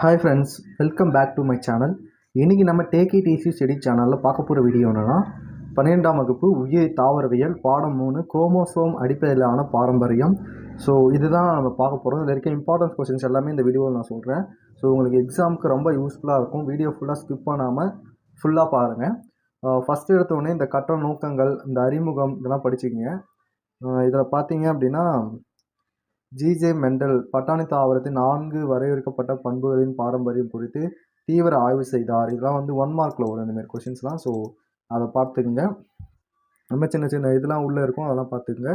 Hi friends welcome back to my channel இன்றைக்கி நம்ம take it easy study சேனலில் பார்க்க போகிற வீடியோ என்னென்னா பன்னிரெண்டாம் வகுப்பு உயிர் தாவரவியல் பாடம் மூணு குரோமோசோம் அடிப்படையிலான பாரம்பரியம். ஸோ இதுதான் நம்ம பார்க்க போகிறோம் இதில் இருக்க இம்பார்ட்டன்ஸ் கொஸ்டின்ஸ் எல்லாமே இந்த வீடியோவில் நான் சொல்கிறேன் ஸோ உங்களுக்கு எக்ஸாமுக்கு ரொம்ப யூஸ்ஃபுல்லாக இருக்கும். வீடியோ ஃபுல்லாக ஸ்கிப் பண்ணாமல் ஃபுல்லாக பாருங்கள் ஃபஸ்ட்டு எடுத்தோடனே இந்த கட்ட நோக்கங்கள் இந்த அறிமுகம் இதெல்லாம் படிச்சுக்கிங்க. இதில் பார்த்தீங்க அப்படின்னா ஜிஜே மெண்டல் பட்டாணி தாவரத்தின் நான்கு வரையறுக்கப்பட்ட பண்புகளின் பாரம்பரியம் குறித்து தீவிர ஆய்வு செய்தார். இதெல்லாம் வந்து ஒன் மார்க்கில் வரும் இந்தமாரி கொஷின்ஸ்லாம் ஸோ அதை பார்த்துக்குங்க. ரொம்ப சின்ன சின்ன இதெல்லாம் உள்ளே இருக்கும். அதெல்லாம் பார்த்துக்குங்க.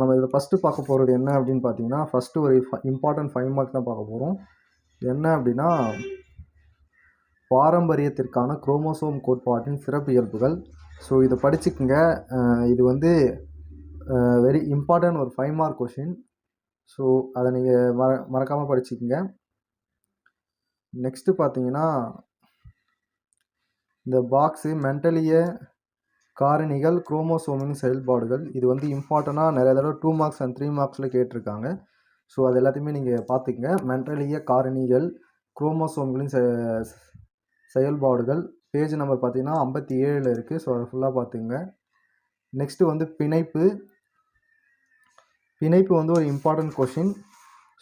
நம்ம இதில் ஃபஸ்ட்டு பார்க்க போகிறது என்ன அப்படின்னு பார்த்தீங்கன்னா ஃபஸ்ட்டு ஒரு இம்பார்ட்டன்ட் ஃபைவ் மார்க் தான் பார்க்க போகிறோம். என்ன அப்படின்னா பாரம்பரியத்திற்கான குரோமோசோம் கோட்பாட்டின் சிறப்பு இயல்புகள். ஸோ இதை படிச்சுக்குங்க. இது வந்து வெரி இம்பார்ட்டன்ட் ஒரு ஃபைவ் மார்க் கொஷின் ஸோ அதை நீங்கள் மற மறக்காமல் படிச்சுக்கோங்க. நெக்ஸ்ட்டு பார்த்தீங்கன்னா இந்த பாக்ஸு மென்டலிய காரணிகள் குரோமோசோமின் செயல்பாடுகள். இது வந்து இம்பார்ட்டண்ட்டாக நிறைய தடவை டூ மார்க்ஸ் அண்ட் த்ரீ மார்க்ஸில் கேட்டிருக்காங்க. ஸோ அது எல்லாத்தையுமே நீங்கள் பார்த்துக்கங்க மென்டலிய காரணிகள் குரோமோசோம்களின் செ செயல்பாடுகள். பேஜ் நம்பர் பார்த்தீங்கன்னா ஐம்பத்தி ஏழில் இருக்குது ஸோ அதை ஃபுல்லாக பார்த்துங்க நெக்ஸ்ட்டு வந்து பிணைப்பு. பிணைப்பு வந்து ஒரு இம்பார்ட்டன்ட் கொஷின்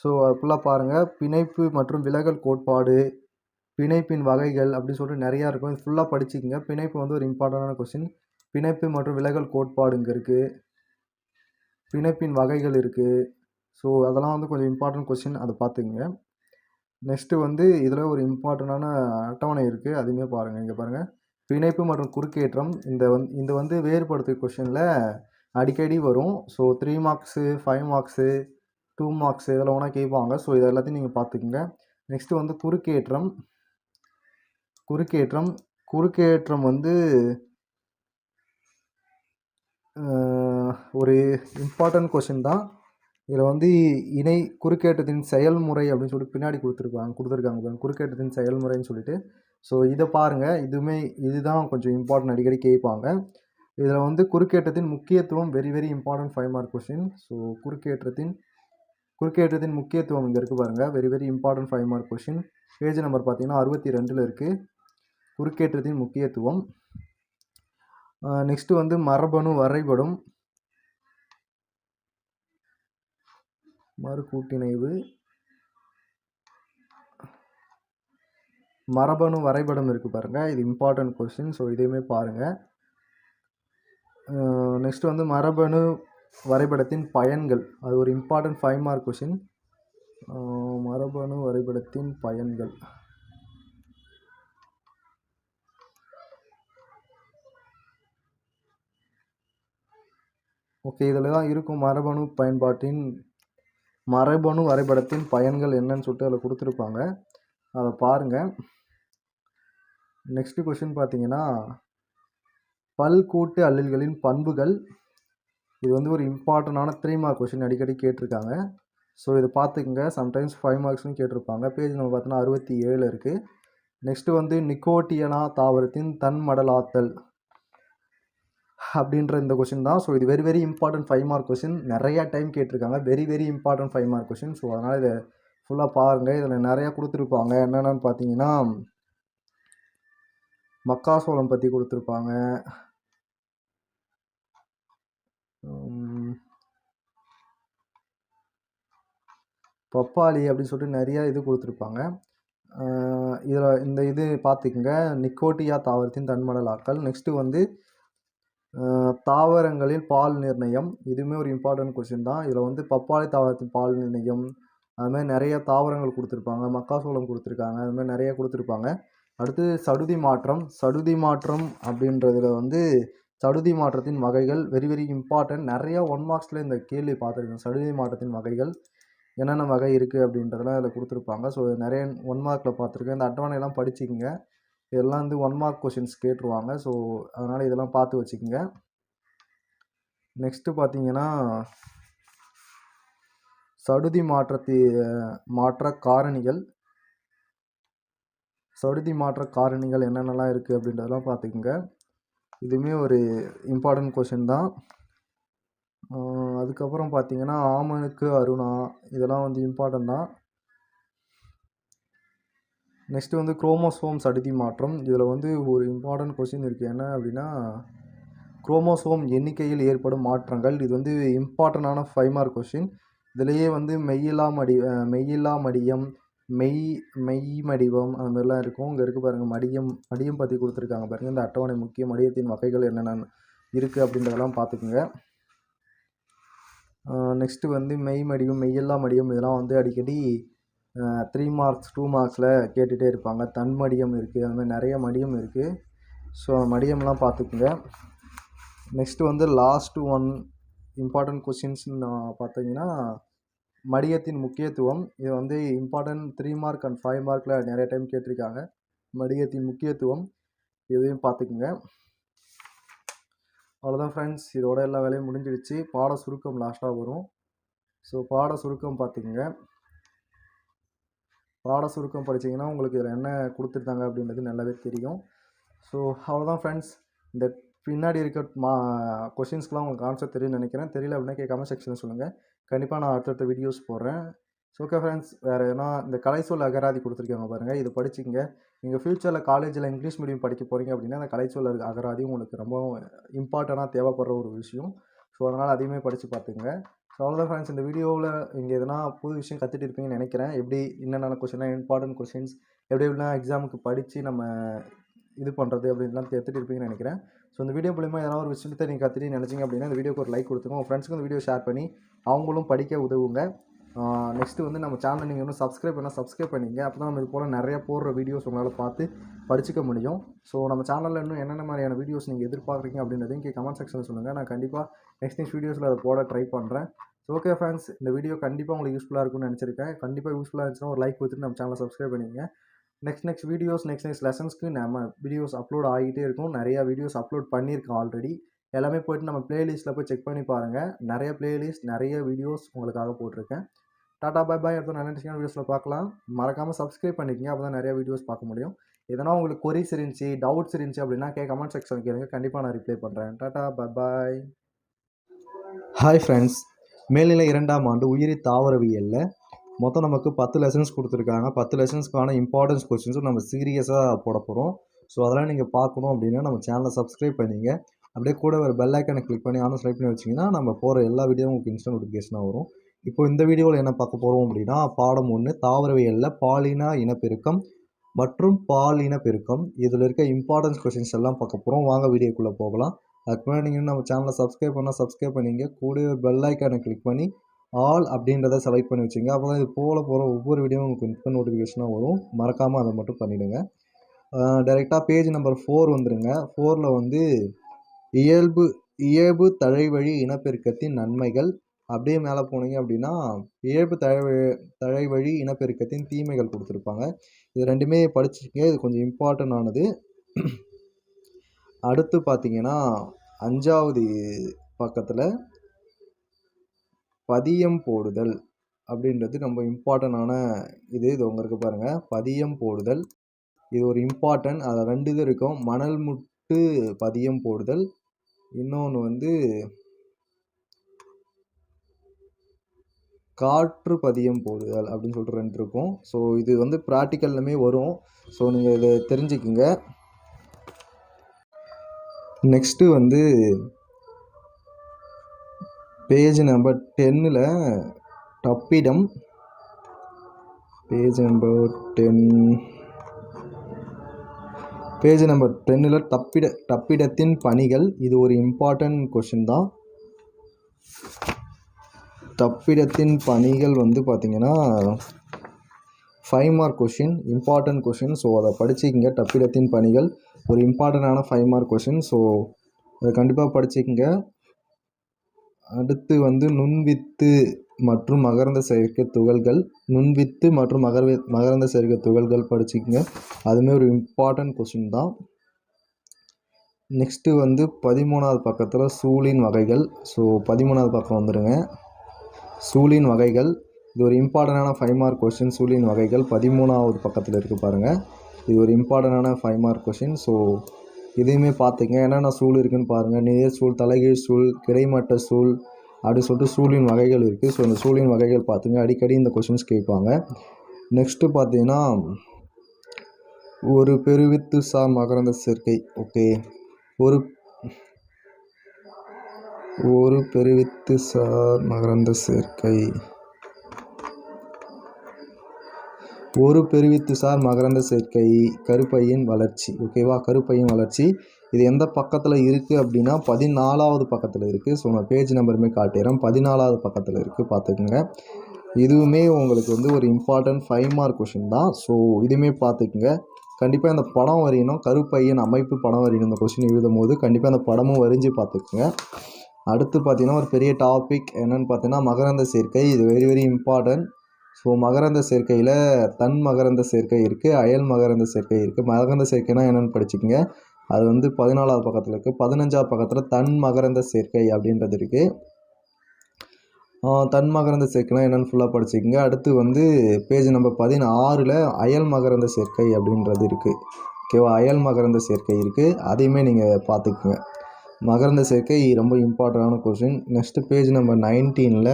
ஸோ அது ஃபுல்லாக பாருங்கள் பிணைப்பு மற்றும் விலகல் கோட்பாடு பிணைப்பின் வகைகள் அப்படின்னு சொல்லிட்டு நிறையா இருக்கும். இது ஃபுல்லாக படிச்சுக்கங்க. பிணைப்பு வந்து ஒரு இம்பார்ட்டண்டான கொஷின் பிணைப்பு மற்றும் விலகல் கோட்பாடு இங்கே இருக்குது பிணைப்பின் வகைகள் இருக்குது ஸோ அதெல்லாம் வந்து கொஞ்சம் இம்பார்ட்டன்ட் கொஷின் அதை பார்த்துக்குங்க. நெக்ஸ்ட்டு வந்து இதில் ஒரு இம்பார்ட்டண்டான அட்டவணை இருக்குது அதுவுமே பாருங்கள் இங்கே பாருங்கள் பிணைப்பு மற்றும் குறுக்கேற்றம். இந்த வந் இந்த வந்து வேறுபடுத்து கொஷினில் அடிக்கடி வரும். So three marks five marks two marks இதெல்லாம் ஒன்றா கேட்பாங்க ஸோ இது எல்லாத்தையும் நீங்கள் பார்த்துக்குங்க நெக்ஸ்ட்டு வந்து குறுக்கேற்றம். குறுக்கேற்றம். குறுக்கேற்றம் வந்து ஒரு இம்பார்ட்டன்ட் கொஷின் தான். இதில் வந்து இணை குறுக்கேற்றத்தின் செயல்முறை அப்படின்னு சொல்லிட்டு பின்னாடி கொடுத்துருப்பாங்க கொடுத்துருக்காங்க குறுக்கேற்றத்தின் செயல்முறைன்னு சொல்லிட்டு. ஸோ இதை பாருங்கள் இதுவுமே இதுதான் கொஞ்சம் இம்பார்ட்டன்ட் அடிக்கடி கேட்பாங்க. இதில் வந்து குறுக்கேற்றத்தின் முக்கியத்துவம் very very important five mark question so குறுக்கேற்றத்தின் குறுக்கேற்றத்தின் முக்கியத்துவம் இங்கே இருக்குது பாருங்கள் very very important five mark question page number பார்த்தீங்கன்னா அறுபத்தி ரெண்டில் இருக்குது குறுக்கேற்றத்தின் முக்கியத்துவம். நெக்ஸ்ட்டு வந்து மரபணு வரைபடம். மறு கூட்டிணைவு மரபணு வரைபடம் இருக்குது பாருங்கள் இது இம்பார்ட்டன்ட் கொஸ்டின் ஸோ இதையுமே பாருங்கள் நெக்ஸ்ட்டு வந்து மரபணு வரைபடத்தின் பயன்கள். அது ஒரு இம்பார்ட்டன்ட் ஃபைவ் மார்க் கொஷின் மரபணு வரைபடத்தின் பயன்கள். ஓகே இதில் தான் இருக்கும் மரபணு பயன்பாட்டின் மரபணு வரைபடத்தின் பயன்கள் என்னன்னு சொல்லிட்டு அதில் கொடுத்துருப்பாங்க. அதை பாருங்கள் நெக்ஸ்ட் கொஷின் பார்த்தீங்கன்னா பல்கூட்டு அல்லல்களின் பண்புகள். இது வந்து ஒரு இம்பார்ட்டண்டான த்ரீ மார்க் கொஷின் அடிக்கடி கேட்டிருக்காங்க. ஸோ இதை பார்த்துக்குங்க. சம்டைம்ஸ் ஃபைவ் மார்க்ஸும் கேட்டிருப்பாங்க. பேஜ் நம்ம பார்த்தோன்னா அறுபத்தி ஏழு இருக்குது நெக்ஸ்ட்டு வந்து நிக்கோட்டியனா தாவரத்தின் தன்மடலாத்தல் அப்படின்ற இந்த கொஷின் தான். ஸோ இது very very important five mark question நிறையா டைம் கேட்டிருக்காங்க. Very very important five mark question so அதனால் இதை ஃபுல்லாக பாருங்கள் இதில் நிறையா கொடுத்துருப்பாங்க. என்னென்னு பார்த்தீங்கன்னா மக்காசோளம் பற்றி கொடுத்துருப்பாங்க. பப்பாளி அப்படின்னு சொல்லிட்டு நிறையா இது கொடுத்துருப்பாங்க. இதில் இந்த இது பார்த்துக்குங்க. நிக்கோட்டியா தாவரத்தின் தன்மடலாக்கள் நெக்ஸ்ட்டு வந்து தாவரங்களில் பால் நிர்ணயம். இதுவுமே ஒரு இம்பார்ட்டன்ட் கொஸ்டின் தான். இதில் வந்து பப்பாளி தாவரத்தின் பால் நிர்ணயம். அதுமாதிரி நிறைய தாவரங்கள் கொடுத்துருப்பாங்க. மக்காசோளம் கொடுத்துருக்காங்க. அதுமாதிரி நிறைய கொடுத்துருப்பாங்க. அடுத்து சடுதி மாற்றம். சடுதி மாற்றம் அப்படின்றதுல வந்து சடுதி மாற்றத்தின் வகைகள் வெரி வெரி இம்பார்ட்டன்ட் நிறையா ஒன் மார்க்ஸில் இந்த கேள்வி பார்த்துருக்கேன். சடுதி மாற்றத்தின் வகைகள் என்னென்ன வகை இருக்குது அப்படின்றதெல்லாம் இதில் கொடுத்துருப்பாங்க. ஸோ நிறைய ஒன் மார்க்கில் பார்த்துருக்கேன். இந்த அட்டவணையெல்லாம் படிச்சுக்கங்க. இதெல்லாம் வந்து ஒன் மார்க் கொஷின்ஸ் கேட்டுருவாங்க. ஸோ அதனால் இதெல்லாம் பார்த்து வச்சுக்கோங்க. நெக்ஸ்ட்டு பார்த்தீங்கன்னா சடுதி மாற்றத்தி மாற்ற காரணிகள். சடுதி மாற்ற காரணிகள் என்னென்னலாம் இருக்குது அப்படின்றதெல்லாம் பார்த்துக்குங்க. இதுவுமே ஒரு இம்பார்ட்டன்ட் கொஷின் தான். அதுக்கப்புறம் பார்த்தீங்கன்னா ஆமனுக்கு அருணா இதெல்லாம் வந்து இம்பார்ட்டன்ட் தான். நெக்ஸ்ட்டு வந்து குரோமோசோம்ஸ் அடுத்தி மாற்றம். இதில் வந்து ஒரு இம்பார்ட்டன்ட் கொஷின் இருக்குது என்ன அப்படின்னா குரோமோசோம் எண்ணிக்கையில் ஏற்படும் மாற்றங்கள். இது வந்து இம்பார்ட்டண்டான ஃபைவ் மார்க் கொஸ்டின் இதுலேயே வந்து மெய்யில்லா மடி மெய்யில்லா மடியம் மெய் மெய் மடிவம் அது மாதிரிலாம் இருக்கும். இங்கே இருக்குது பாருங்கள் மடியம் மடியம் பற்றி கொடுத்துருக்காங்க பாருங்கள் இந்த அட்டவணை முக்கிய மடியத்தின் வகைகள் என்னென்ன இருக்குது அப்படின்றதெல்லாம் பார்த்துக்குங்க. நெக்ஸ்ட்டு வந்து மெய் மடியும் மெய்யெல்லாம் மடியம் இதெல்லாம் வந்து அடிக்கடி த்ரீ மார்க்ஸ் டூ மார்க்ஸில் கேட்டுகிட்டே இருப்பாங்க. தன் மடியம் இருக்குது அந்த மாதிரி நிறைய மடியம் இருக்குது ஸோ மடியம்லாம் பார்த்துக்குங்க. நெக்ஸ்ட்டு வந்து லாஸ்ட் ஒன் இம்பார்ட்டண்ட் கொஷின்ஸ்னு பார்த்தீங்கன்னா மடியத்தின் முக்கியத்துவம். இது வந்து important three mark and five மார்க்கில் நிறைய டைம் கேட்டிருக்காங்க. மடியத்தின் முக்கியத்துவம் இதையும் பார்த்துக்குங்க. அவ்வளோதான் ஃப்ரெண்ட்ஸ் இதோட எல்லா வேலையும் முடிஞ்சிடுச்சு. பாட சுருக்கம் லாஸ்ட்டாக வரும். ஸோ பாட சுருக்கம் பார்த்துக்குங்க. பாட சுருக்கம் படிச்சீங்கன்னா உங்களுக்கு இதில் என்ன கொடுத்துருந்தாங்க அப்படின்றது நல்லாவே தெரியும். ஸோ அவ்வளோதான் ஃப்ரெண்ட்ஸ் இந்த பின்னாடி இருக்க மா கொஷின்ஸ்க்கெலாம் உங்களுக்கு ஆன்சர் தெரியும்னு நினைக்கிறேன். தெரியல அப்படின்னா கேட்காம செக்ஷனில் சொல்லுங்கள் கண்டிப்பாக நான் அடுத்தடுத்த வீடியோஸ் போடுறேன். ஸோ ஓகே ஃப்ரெண்ட்ஸ் வேறு எதனா இந்த கலைச்சொல் அகராதி கொடுத்துருக்காங்க பாருங்கள் இது படிச்சிங்க நீங்கள் ஃப்யூச்சரில் காலேஜில் இங்கிலீஷ் மீடியம் படிக்க போகிறீங்க அப்படின்னா அந்த கலைச்சொல் அகராதி உங்களுக்கு ரொம்ப இம்பார்ட்டண்ட்டாக தேவைப்படுற ஒரு விஷயம். ஸோ அதனால் அதையுமே படித்து பார்த்துங்க ஸோ அவ்வளோதான் ஃப்ரெண்ட்ஸ் இந்த வீடியோவில் இங்கே எதனா புது விஷயம் கற்றுட்டு இருப்பீங்கன்னு நினைக்கிறேன். எப்படி என்னென்ன கொஷினாக இம்பார்ட்டன்ட் கொஷின்ஸ் எப்படி எப்படிலாம் எக்ஸாமுக்கு படித்து நம்ம இது பண்ணுறது அப்படின்லாம் எடுத்துகிட்டு இருப்பீங்கன்னு நினைக்கிறேன். ஸோ இந்த வீடியோ மூலிமா ஏதாவது ஒரு விஷயத்தை நீங்கள் கற்றுட்டு நினச்சிங்க அப்படின்னா இந்த வீடியோக்கு ஒரு லைக் கொடுத்துங்க உங்கள் ஃப்ரெண்ட்ஸ்க்கு இந்த வீடியோ ஷேர் பண்ணி அவங்களும் படிக்க உதவுங்க. நெக்ஸ்ட்டு வந்து நம்ம சேனலை நீங்கள் இன்னும் சப்ஸ்கிரைப் பண்ணால் சப்ஸ்கிரைப் பண்ணிங்க. அப்போ தான் நம்ம இது போல் நிறைய போடுற வீடியோஸ் உங்களால் பார்த்து படிச்சுக்க முடியும். ஸோ நம்ம சேனலில் இன்னும் என்னென்ன மாதிரியான வீடியோஸ் நீங்கள் எதிர்பார்க்குறீங்க அப்படின்றதையும் இங்கே கமெண்ட் செக்ஷனில் சொல்லுங்கள் நான் கண்டிப்பாக நெக்ஸ்ட் நெக்ஸ்ட் வீடியோஸில் அதை போட ட்ரை பண்ணுறேன் ஸோ ஓகே ஃபேன்ஸ் இந்த வீடியோ கண்டிப்பாக உங்களுக்கு யூஸ்ஃபுல்லாக இருக்கும்னு நினச்சிருக்கேன். கண்டிப்பாக யூஸ்ஃபுல்லாக இருந்துச்சுன்னா ஒரு லைக் கொடுத்துட்டு நம்ம சேனலை சப்ஸ்கிரைப் பண்ணிங்க. Next next videos next next லெசன்ஸ்க்கு நம்ம வீடியோஸ் அப்லோட் ஆகிட்டே இருக்கும். நிறையா வீடியோஸ் அப்லோட் பண்ணியிருக்கேன் ஆல்ரெடி எல்லாமே போய்ட்டு நம்ம பிளேலிஸ்ட்டில் போய் செக் பண்ணி பாருங்கள் நிறைய பிளேலிஸ்ட் நிறைய வீடியோஸ் உங்களுக்காக போட்டிருக்கேன். Tata bye bye. அடுத்த நல்ல இன்ட்ரெஸ்டிங் வீடியோஸில் பார்க்கலாம். மறக்காமல் சப்ஸ்கிரைப் பண்ணிக்கங்க. அப்போ தான் நிறைய வீடியோஸ் பார்க்க முடியும். எதனா உங்களுக்கு கொரிஸ் இருந்துச்சு டவுட்ஸ் இருந்துச்சு அப்படின்னா கே கமெண்ட் செக்ஷன் கேளுங்க. கண்டிப்பாக நான் ரிப்ளை பண்ணுறேன் tata bye bye. Hi friends மேல்நிலை இரண்டாம் ஆண்டு உயிரி தாவரவியலில் மொத்தம் நமக்கு பத்து லெசன்ஸ் கொடுத்துருக்காங்க. பத்து லெசன்ஸ்க்கான இம்பார்ட்டன்ஸ் கொஸ்டின்ஸும் நம்ம சீரியஸாக போட போகிறோம் ஸோ அதெல்லாம் நீங்கள் பார்க்கணும் அப்படின்னா நம்ம சேனலை சப்ஸ்கிரைப் பண்ணிங்க. அப்படியே கூட ஒரு பெல் ஐக்கனை கிளிக் பண்ணி ஆனால் ஸ்லைப் பண்ணி வச்சிங்கன்னா நம்ம போகிற எல்லா வீடியோவும் உங்களுக்கு இன்ஸ்டன்ட் நோட்டிஃபிகேஷனாக வரும். இப்போ இந்த வீடியோவில் என்ன பார்க்க போகிறோம் அப்படின்னா பாடம் ஒன்று தாவரவியலில் பாலின இனப்பெருக்கம் மற்றும் பால் இனப்பெருக்கம். இதில் இருக்க இம்பார்ட்டன்ஸ் கொஸ்டின்ஸ் எல்லாம் பார்க்க போகிறோம் வாங்க வீடியோக்குள்ளே போகலாம். அதுக்கு முன்னாடி நீங்கள் நம்ம சேனலை சப்ஸ்கிரைப் பண்ணால் சப்ஸ்கிரைப் பண்ணிங்க. கூட பெல் ஐக்கானை கிளிக் பண்ணி ஆல் அப்படின்றத செலக்ட் பண்ணி வச்சுங்க. அப்போ தான் இது போல் போகிற ஒவ்வொரு வீடியோவும் உங்களுக்கு இன்ஸ்டன்ட் நோட்டிஃபிகேஷனாக வரும். மறக்காமல் அதை மட்டும் பண்ணிவிடுங்க டைரெக்டாக பேஜ் நம்பர் ஃபோர் வந்துடுங்க ஃபோரில் வந்து இயல்பு இயல்பு தழைவழி இனப்பெருக்கத்தின் நன்மைகள். அப்படியே மேலே போனீங்க அப்படின்னா இயல்பு தழைவழி தழைவழி இனப்பெருக்கத்தின் தீமைகள் கொடுத்துருப்பாங்க. இது ரெண்டுமே படிச்சிருக்கீங்க. இது கொஞ்சம் இம்பார்ட்டன்ட் ஆனது. அடுத்து பார்த்தீங்கன்னா அஞ்சாவது பக்கத்தில் பதியம் போடுதல் அப்படின்றது ரொம்ப இம்பார்ட்டண்டான இது இது உங்களுக்கு பாருங்கள் பதியம் போடுதல். இது ஒரு இம்பார்ட்டன்ட் அதில் ரெண்டு இது இருக்கும். மணல் முட்டு பதியம் போடுதல். இன்னொன்று வந்து காற்று பதியம் போடுதல் அப்படின்னு சொல்லிட்டு ரெண்டு இருக்கும். ஸோ இது வந்து ப்ராக்டிக்கல்லுமே வரும். ஸோ நீங்கள் இதை தெரிஞ்சுக்குங்க. நெக்ஸ்ட்டு வந்து பேஜ் நம்பர் டென்னில் டப்பிடம் page number ten page number டென்னில் தப்பிட தப்பிடத்தின் பணிகள். இது ஒரு இம்பார்ட்டன்ட் கொஷின் தான். தப்பிடத்தின் பணிகள் வந்து பார்த்திங்கன்னா five mark question important question so அதை படிச்சுக்கிங்க. தப்பிடத்தின் பணிகள். ஒரு இம்பார்ட்டண்ட்டான ஃபைவ் மார்க் கொஷின் ஸோ அதை கண்டிப்பாக படிச்சுக்கிங்க. அடுத்து வந்து நுண்வித்து மற்றும் மகரந்த சேர்க்கை துகள்கள். நுண்வித்து மற்றும் மகர மகரந்த சேர்க்கை துகள்கள் படிச்சுக்கங்க. அதுவுமே ஒரு இம்பார்ட்டன்ட் கொஷின் தான். நெக்ஸ்ட்டு வந்து பதிமூணாவது பக்கத்தில் சூழின் வகைகள். ஸோ பதிமூணாவது பக்கம் வந்துடுங்க சூழின் வகைகள். இது ஒரு இம்பார்ட்டண்டான ஃபைவ் மார்க் கொஷின் சூழின் வகைகள் பதிமூணாவது பக்கத்தில் இருக்குது பாருங்கள் இது ஒரு இம்பார்ட்டண்டான ஃபைவ் மார்க் கொஷின் ஸோ இதையுமே பார்த்துங்க. என்னென்ன சூழ் இருக்குன்னு பாருங்கள் நேர் சூழ் தலைகீழ் சூழ் கிடைமட்ட சூழ் அப்படி சொல்லிட்டு சூழின் வகைகள் இருக்குது ஸோ இந்த சூழின் வகைகள் பார்த்துங்க. அடிக்கடி இந்த கொஷின்ஸ் கேட்பாங்க. நெக்ஸ்ட்டு பார்த்தீங்கன்னா ஒரு பெருவித்து சார் மகரந்த சேர்க்கை. ஓகே ஒரு ஒரு பெருவித்து சார் மகரந்த சேர்க்கை. ஒரு பெருவித்து சார் மகரந்த சேர்க்கை கருப்பையின் வளர்ச்சி. ஓகேவா கருப்பையின் வளர்ச்சி. இது எந்த பக்கத்தில் இருக்குது அப்படின்னா பதினாலாவது பக்கத்தில் இருக்குது ஸோ நான் பேஜ் நம்பருமே காட்டிடுறேன் பதினாலாவது பக்கத்தில் இருக்குது பார்த்துக்குங்க. இதுவுமே உங்களுக்கு வந்து ஒரு இம்பார்ட்டன்ட் ஃபைவ் மார்க் கொஷின் தான். ஸோ இதுவுமே பார்த்துக்குங்க. கண்டிப்பாக இந்த படம் வரையணும். கருப்பையின் அமைப்பு படம் வரையணும். இந்த கொஷின் எழுதும் போது கண்டிப்பாக அந்த படமும் வரைஞ்சி பார்த்துக்குங்க. அடுத்து பார்த்தீங்கன்னா ஒரு பெரிய டாபிக் என்னென்னு பார்த்தீங்கன்னா மகரந்த சேர்க்கை. இது வெரி வெரி இம்பார்ட்டன்ட் ஸோ மகரந்த சேர்க்கையில் தன் மகரந்த சேர்க்கை இருக்குது அயல் மகரந்த சேர்க்கை இருக்குது மகரந்த சேர்க்கைனா என்னென்னு படிச்சுக்கோங்க. அது வந்து பதினாலாவது பக்கத்தில் இருக்குது பதினஞ்சாவது பக்கத்தில் தன் மகரந்த சேர்க்கை அப்படின்றது இருக்குது தன் மகரந்த சேர்க்கைனா என்னென்னு ஃபுல்லாக படிச்சுக்கோங்க. அடுத்து வந்து பேஜ் நம்பர் பதினாறில் அயல் மகரந்த சேர்க்கை அப்படின்றது இருக்குது ஓகேவா அயல் மகரந்த சேர்க்கை இருக்குது அதையுமே நீங்கள் பார்த்துக்குங்க. மகரந்த சேர்க்கை ரொம்ப இம்பார்ட்டண்டான கொஷின் நெக்ஸ்ட்டு பேஜ் நம்பர் நைன்டீனில்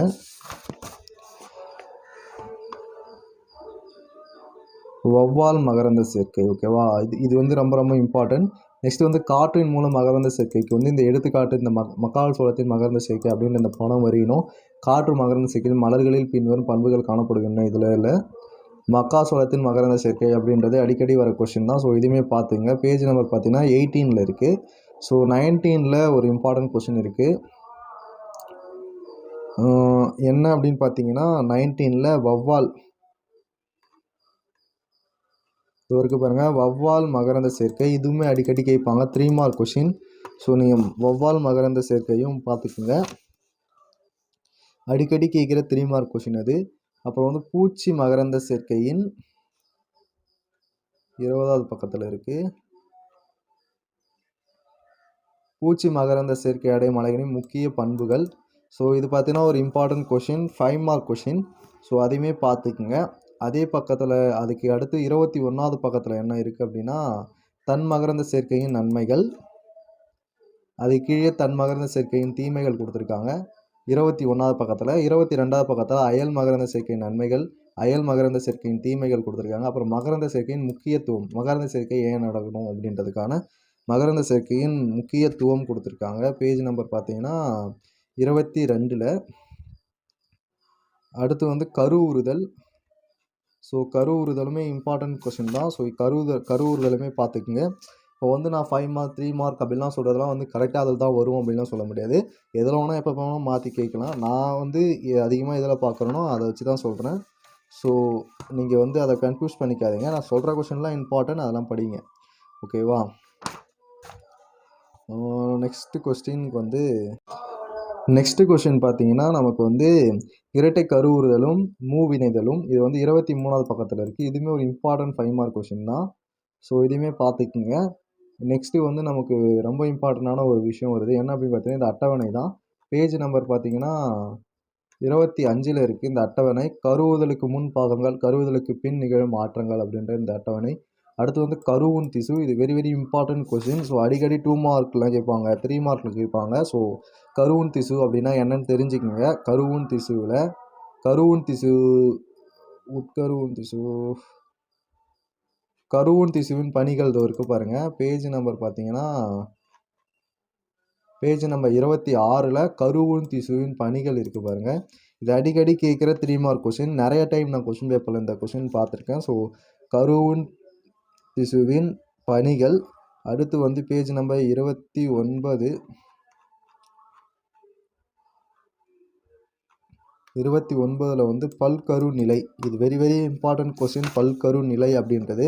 வௌவால் மகரந்த சேர்க்கை ஓகேவா இது இது வந்து ரொம்ப ரொம்ப இம்பார்ட்டன்ட் நெக்ஸ்ட் வந்து காற்றின் மூலம் மகரந்த சேர்க்கைக்கு வந்து இந்த எடுத்துக்காட்டு இந்த மக் மக்கால் சோளத்தின் மகரந்த சேர்க்கை அப்படின்ற இந்த பணம் வரையணும் காற்று மகரந்த சேர்க்கையில் மலர்களில் பின்வரும் பண்புகள் காணப்படுகின்றன. இதில் இல்லை. மக்கா சோளத்தின் மகரந்த சேர்க்கை அப்படின்றது அடிக்கடி வர கொஷின் தான். ஸோ இதுவுமே பார்த்துங்க. பேஜ் நம்பர் பார்த்தீங்கன்னா எயிட்டீனில் இருக்குது ஸோ நைன்டீனில் ஒரு இம்பார்ட்டன்ட் கொஷின் இருக்குது என்ன அப்படின்னு பார்த்தீங்கன்னா நைன்டீனில் வவ்வால் இது வரைக்கும் பாருங்கள் வவ்வால் மகரந்த சேர்க்கை இதுவுமே அடிக்கடி கேட்பாங்க த்ரீ மார்க் கொஷின் ஸோ நீங்கள் வவ்வால் மகரந்த சேர்க்கையும் பார்த்துக்குங்க. அடிக்கடி கேட்குற த்ரீ மார்க் கொஷின் அது. அப்புறம் வந்து பூச்சி மகரந்த சேர்க்கையின் இருபதாவது பக்கத்தில் இருக்குது பூச்சி மகரந்த சேர்க்கை அடையும் மலைகளின் முக்கிய பண்புகள். ஸோ இது பார்த்தீங்கன்னா ஒரு important question five mark question so அதையுமே பார்த்துக்குங்க. அதே பக்கத்தில் அதுக்கு அடுத்து இருபத்தி ஒன்றாவது பக்கத்தில் என்ன இருக்குது அப்படின்னா தன் மகரந்த சேர்க்கையின் நன்மைகள். அது கீழே தன் மகரந்த சேர்க்கையின் தீமைகள் கொடுத்துருக்காங்க. இருபத்தி ஒன்றாவது பக்கத்தில் இருபத்தி ரெண்டாவது பக்கத்தில் அயல் மகரந்த சேர்க்கையின் நன்மைகள் அயல் மகரந்த சேர்க்கையின் தீமைகள் கொடுத்துருக்காங்க. அப்புறம் மகரந்த சேர்க்கையின் முக்கியத்துவம் மகரந்த சேர்க்கை ஏன் நடக்கணும் அப்படின்றதுக்கான மகரந்த சேர்க்கையின் முக்கியத்துவம் கொடுத்துருக்காங்க. பேஜ் நம்பர் பார்த்தீங்கன்னா இருபத்தி ரெண்டில். அடுத்து வந்து கரு உறுதல் ஸோ கருவுறுதலுமே இம்பார்ட்டன்ட் கொஷின் தான். ஸோ கருவுத கருவுறுதலுமே பார்த்துக்குங்க. இப்போ வந்து நான் ஃபைவ் மார்க் த்ரீ மார்க் அப்படிலாம் சொல்கிறதுலாம் வந்து கரெக்டாக அதில் தான் வரும் அப்படின்லாம் சொல்ல முடியாது. எதில் வேணால் எப்போ வேணாலும் மாற்றி கேட்கலாம். நான் வந்து அதிகமாக எதில் பார்க்குறேனோ அதை வச்சு தான் சொல்கிறேன் ஸோ நீங்கள் வந்து அதை கன்ஃபியூஸ் பண்ணிக்காதீங்க. நான் சொல்கிற கொஷின்லாம் இம்பார்ட்டன்ட் அதெல்லாம் படிங்க. ஓகேவா நெக்ஸ்ட்டு கொஸ்டினுக்கு வந்து நெக்ஸ்ட்டு கொஷின் பார்த்தீங்கன்னா நமக்கு வந்து இரட்டை கருவுறுதலும் மூவினைதலும் இது வந்து இருபத்தி மூணாவது பக்கத்தில் இருக்குது இதுவுமே ஒரு இம்பார்ட்டன்ட் ஃபைவ் மார்க் கொஷின் தான். ஸோ இதுவுமே பார்த்துக்குங்க. நெக்ஸ்ட்டு வந்து நமக்கு ரொம்ப இம்பார்ட்டண்டான ஒரு விஷயம் வருது. என்ன அப்படின்னு பார்த்தீங்கன்னா இந்த அட்டவணை தான். பேஜ் நம்பர் பார்த்தீங்கன்னா இருபத்தி அஞ்சில் இருக்குது இந்த அட்டவணை கருவுதலுக்கு முன் பாகங்கள் கருவுதலுக்கு பின் நிகழும் மாற்றங்கள் அப்படின்ற இந்த அட்டவணை. அடுத்து வந்து கருவுன் திசு. இது very very important question so அடிக்கடி டூ மார்க்லாம் கேட்பாங்க த்ரீ மார்க்கில் கேட்பாங்க. ஸோ கருவுன் திசு அப்படின்னா என்னன்னு தெரிஞ்சுக்கங்க. கருவுன் திசுவில் கருவுன் திசு உட்கருவுன் திசு கருவுன் திசுவின் பணிகள் இதோ இருக்குது பாருங்கள் பேஜ் நம்பர் பார்த்தீங்கன்னா பேஜ் நம்பர் இருபத்தி ஆறில் கருவுன் திசுவின் பணிகள் இருக்குது பாருங்கள் இது அடிக்கடி கேட்குற த்ரீ மார்க் கொஷின் நிறைய டைம் நான் கொஷின் பேப்பரில் இந்த கொஷின் பார்த்துருக்கேன். ஸோ கருவுன் திசுவின் பணிகள். அடுத்து வந்து பேஜ் நம்பர் இருபத்தி ஒன்பது. இருபத்தி ஒன்பதில் வந்து பல்கரு நிலை இது வெரி வெரி இம்பார்ட்டன்ட் கொஷின் பல்கரு நிலை அப்படின்றது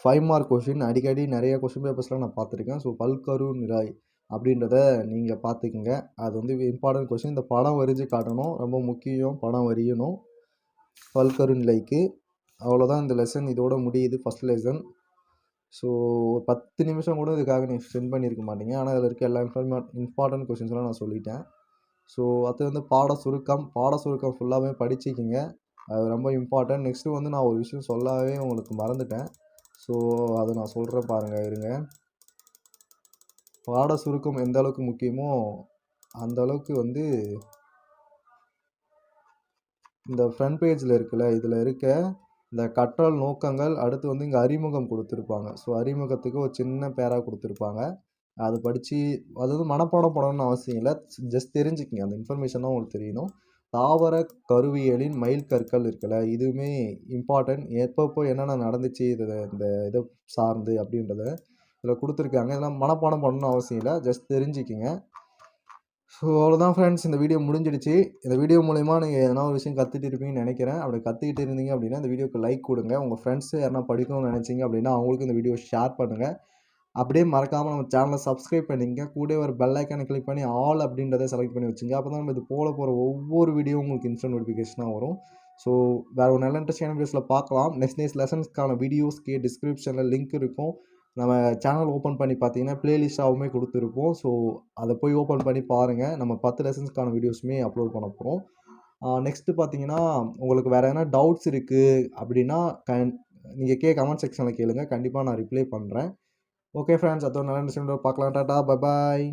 ஃபைவ் மார்க் கொஷின் அடிக்கடி நிறைய கொஷின் பேப்பர்ஸ்லாம் நான் பார்த்துருக்கேன். ஸோ பல்கரு நிலை அப்படின்றத நீங்கள் பார்த்துக்குங்க. அது வந்து இம்பார்ட்டன்ட் கொஷின் இந்த படம் வரைஞ்சி காட்டணும். ரொம்ப முக்கியம். படம் வரையணும். பல்கரு நிலைக்கு அவ்வளோதான் இந்த லெசன் இதோட முடியுது. ஃபஸ்ட் லெசன் ஸோ ஒரு பத்து நிமிஷம் கூட இதுக்காக நீங்கள் ஸ்பெண்ட் பண்ணியிருக்க மாட்டீங்க. ஆனால் அதில் இருக்க எல்லா இன்ஃபார்மே இம்பார்ட்டன்ட் கொஷின்ஸ்லாம் நான் சொல்லிட்டேன். ஸோ அது வந்து பாட சுருக்கம் பாட சுருக்கம் ஃபுல்லாகவே படிச்சிக்கிங்க. அது ரொம்ப இம்பார்ட்டன்ட் நெக்ஸ்ட்டு வந்து நான் ஒரு விஷயம் சொல்லவே உங்களுக்கு மறந்துட்டேன். ஸோ அதை நான் சொல்கிறேன் பாருங்கள் இருங்க. பாட சுருக்கம் எந்த அளவுக்கு முக்கியமோ அந்த அளவுக்கு வந்து இந்த ஃப்ரண்ட் பேஜில் இருக்குல்ல இதில் இருக்க இந்த கற்றல் நோக்கங்கள் அடுத்து வந்து இங்கே அறிமுகம் கொடுத்துருப்பாங்க. ஸோ அறிமுகத்துக்கு ஒரு சின்ன பேரா கொடுத்துருப்பாங்க. அது படித்து அது வந்து மனப்பாடம் பண்ணணும்னு அவசியம் இல்லை. ஜஸ்ட் தெரிஞ்சுக்கங்க. அந்த இன்ஃபர்மேஷன் தான் உங்களுக்கு தெரியணும். தாவர கருவியலின் மைல் கற்கள் இருக்கல இதுவுமே இம்பார்ட்டன்ட் எப்பப்போ என்னென்ன நடந்துச்சு இது இந்த இதை சார்ந்து அப்படின்றத இதில் கொடுத்துருக்காங்க. இதெல்லாம் மனப்பாடம் பண்ணணும்னு அவசியம் இல்லை. ஜஸ்ட் தெரிஞ்சுக்கிங்க. ஸோ அவ்வளோதான் ஃப்ரெண்ட்ஸ் இந்த வீடியோ முடிஞ்சிடுச்சு. இந்த வீடியோ மூலிமா நீங்கள் எதனா ஒரு விஷயம் கற்றுட்டு இருப்பீங்கன்னு நினைக்கிறேன். அப்படி கற்றுக்கிட்டு இருந்தீங்க அப்படின்னா இந்த வீடியோக்கு லைக் கொடுங்க. உங்கள் ஃப்ரெண்ட்ஸு யாரா படிக்கணும்னு நினச்சிங்க அப்படின்னா அவங்களுக்கு இந்த வீடியோ ஷேர் பண்ணுங்கள் அப்படியே மறக்காமல் நம்ம சேனலை சப்ஸ்கிரைப் பண்ணிங்க கூட ஒரு பெல் ஐக்கானை கிளிக் பண்ணி ஆல் அப்படின்றத செலக்ட் பண்ணி வச்சுங்க. அப்போ தான் நம்ம இது போல போகிற ஒவ்வொரு வீடியோ உங்களுக்கு இன்ஸ்டன்ட் நோட்டிஃபிகேஷனாக வரும். ஸோ வேறு ஒரு நல்ல இன்ட்ரெஸ்டான வீடியோஸில் பார்க்கலாம். நெக்ஸ்ட் நெக்ஸ்ட் லெசன்ஸ்க்கான வீடியோஸ்க்கு டிஸ்கிரிப்ஷனில் லிங்க் இருக்கும். நம்ம சேனல் ஓப்பன் பண்ணி பார்த்தீங்கன்னா ப்ளேலிஸ்ட்டாகவுமே கொடுத்துருப்போம். ஸோ அதை போய் ஓப்பன் பண்ணி பாருங்கள் நம்ம பத்து லெசன்ஸ்க்கான வீடியோஸுமே அப்லோட் பண்ண போகிறோம் நெக்ஸ்ட்டு பார்த்தீங்கன்னா உங்களுக்கு வேறு எதனா டவுட்ஸ் இருக்குது அப்படின்னா கன் நீங்கள் கே கமெண்ட் செக்ஷனில் கேளுங்கள் கண்டிப்பாக நான் ரிப்ளை பண்ணுறேன் ஓகே ஃப்ரெண்ட்ஸ் அதோட நல்ல பார்க்கலாம் டாட்டா பை பாய்